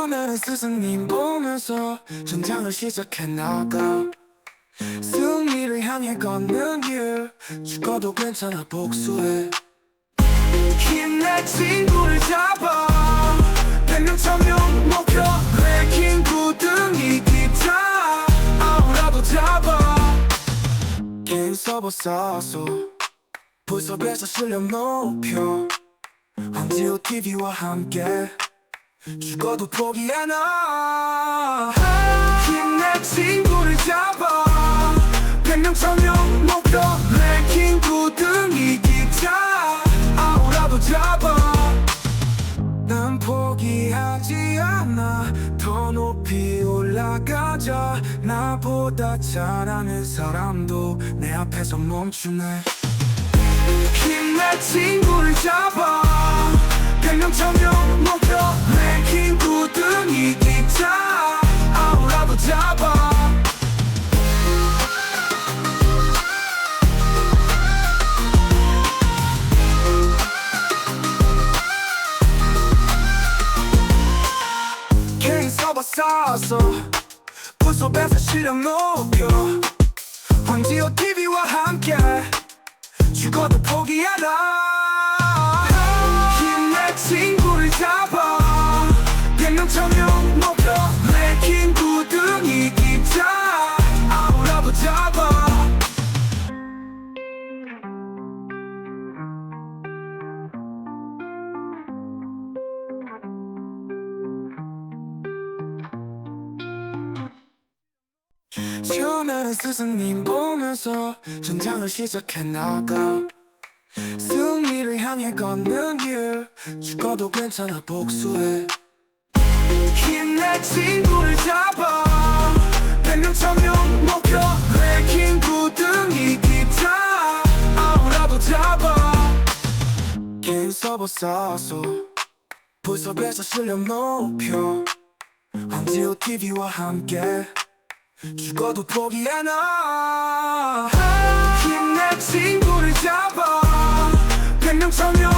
지원하는 스승님 보면서 전장을 시작해 나가 승리를 향해 걷는 길 죽어도 괜찮아 복수해. 힘내 친구를 잡아. 백명 천명 목표 랭킹 9등이 기타 아무라도 잡아. 게임 서버 쌓아서 불섭에서 실력 높여. 황지호 TV와 함께 죽어도 포기 않아 힘내 친구를 잡아. 백명 천명 목표 랭킹 9등이 기타 아무라도 잡아. 난 포기하지 않아. 더 높이 올라가자. 나보다 잘하는 사람도 내 앞에서 멈추네. 힘내 친구를 잡아 쌓아서 부속에서 실력 높여 황지호 지원하는 스승님 보면서 전장을 시작해 나가. 승리를 향해 걷는 길 죽어도 괜찮아 복수해. 힘내 친구를 잡아. 백명 천명 목표 랭킹 9등이 기타 아무라도 잡아. 게임 서버 쌓아서 불섭에서 실력 높여. 황지호 TV와 함께 죽어도 포기 않아 힘내 친구를 잡아. 백명 천명